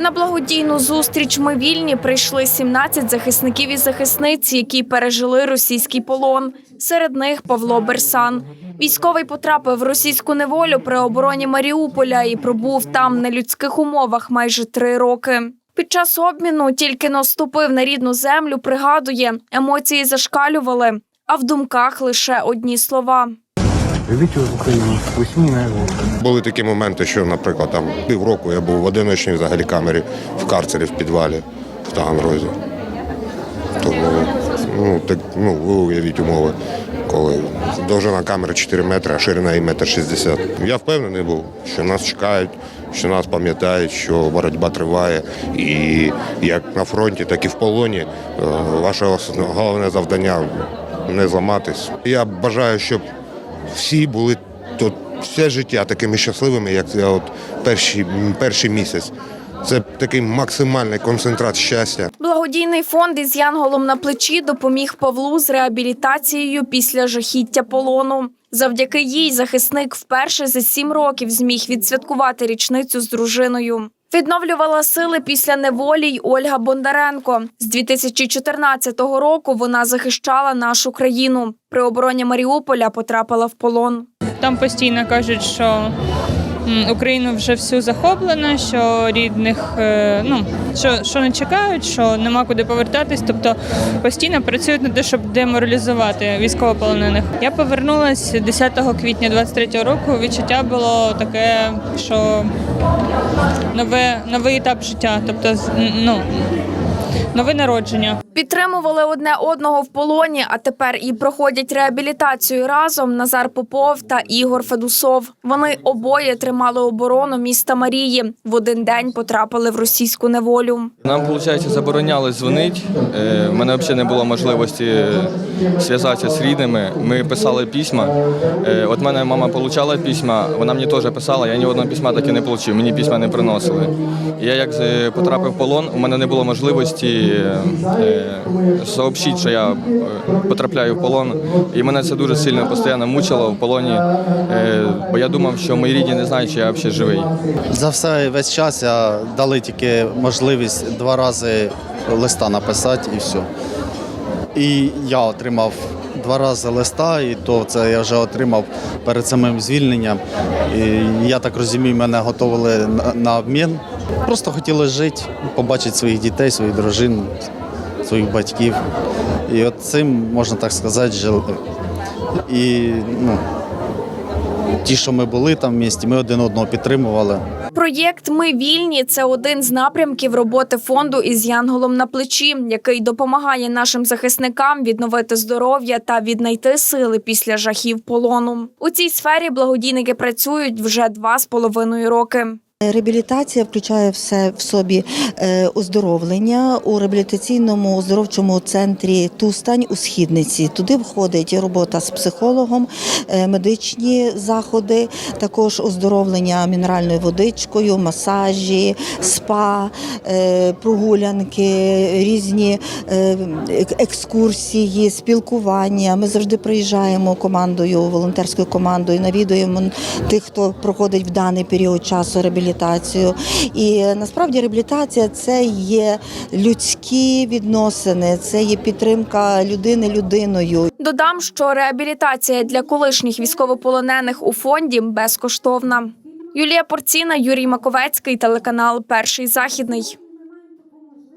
На благодійну зустріч ми вільні прийшли 17 захисників і захисниць, які пережили російський полон. Серед них Павло Берсан. Військовий потрапив в російську неволю при обороні Маріуполя і пробув там на людських умовах майже три роки. Під час обміну тільки но ступив на рідну землю. Пригадує, емоції зашкалювали, а в думках лише одні слова. Любіть Україну, усмі на його. Були такі моменти, що, наприклад, там півроку я був в одиночній взагалі камері в карцері в підвалі в Таганрозі. Тому ну, так, ну, ви уявіть умови, коли довжина камери 4 метри, а ширина і метр 60. Я впевнений був, що нас чекають, що нас пам'ятають, що боротьба триває. І як на фронті, так і в полоні. е, Ваше головне завдання не зламатись. Я бажаю, щоб всі були тут все життя такими щасливими, як я от перший, перший місяць. Це такий максимальний концентрат щастя. Благодійний фонд із Янголом на плечі допоміг Павлу з реабілітацією після жахіття полону. Завдяки їй захисник вперше за сім років зміг відсвяткувати річницю з дружиною. Відновлювала сили після неволі й Ольга Бондаренко. З 2014 року вона захищала нашу країну. При обороні Маріуполя потрапила в полон. Там постійно кажуть, що Україну вже всю захоплено, що рідних е, ну що, що не чекають, що нема куди повертатись. Тобто постійно працюють над те, щоб деморалізувати військовополонених. Я повернулася 10 квітня 23 року. Відчуття було таке, що нове новий етап життя, тобто ну нове народження. Підтримували одне одного в полоні, а тепер і проходять реабілітацію разом Назар Попов та Ігор Федусов. Вони обоє тримали оборону міста Марії. В один день потрапили в російську неволю. Нам, виходить, забороняли дзвонити. Е, У мене взагалі не було можливості е, зв'язатися з рідними. Ми писали письма. Е, От мене мама отримала письма, вона мені теж писала, я ні одного письма так і не отримав, мені письма не приносили. Я як е, потрапив в полон, у мене не було можливості е, е, сообщити, що я е, потрапляю в полон. І мене це дуже сильно постійно мучило в полоні, е, бо я думав, що мої рідні не знають, що я взагалі живий. За все весь час я дали тільки можливість два рази листа написати і все. І я отримав два рази листа, і то це я вже отримав перед самим звільненням. І я так розумію, мене готували на, на обмін. Просто хотіли жити, побачити своїх дітей, своїх дружин, своїх батьків. І от цим, можна так сказати, жили. І ну, ті, що ми були там в місті, ми один одного підтримували. Проєкт Ми вільні це один з напрямків роботи фонду із Янголом на плечі, який допомагає нашим захисникам відновити здоров'я та віднайти сили після жахів полону. У цій сфері благодійники працюють вже два з половиною роки. Реабілітація включає все в собі е, оздоровлення у реабілітаційному оздоровчому центрі Тустань у східниці. Туди входить робота з психологом, е, медичні заходи, також оздоровлення мінеральною водичкою, масажі, спа, е, прогулянки, різні е, екскурсії, спілкування. Ми завжди приїжджаємо командою, волонтерською командою, навідуємо тих, хто проходить в даний період часу реабілітацію. І насправді реабілітація це є людські відносини, це є підтримка людини людиною. Додам, що реабілітація для колишніх військовополонених у фонді безкоштовна. Юлія Порціна, Юрій Маковецький, телеканал Перший західний.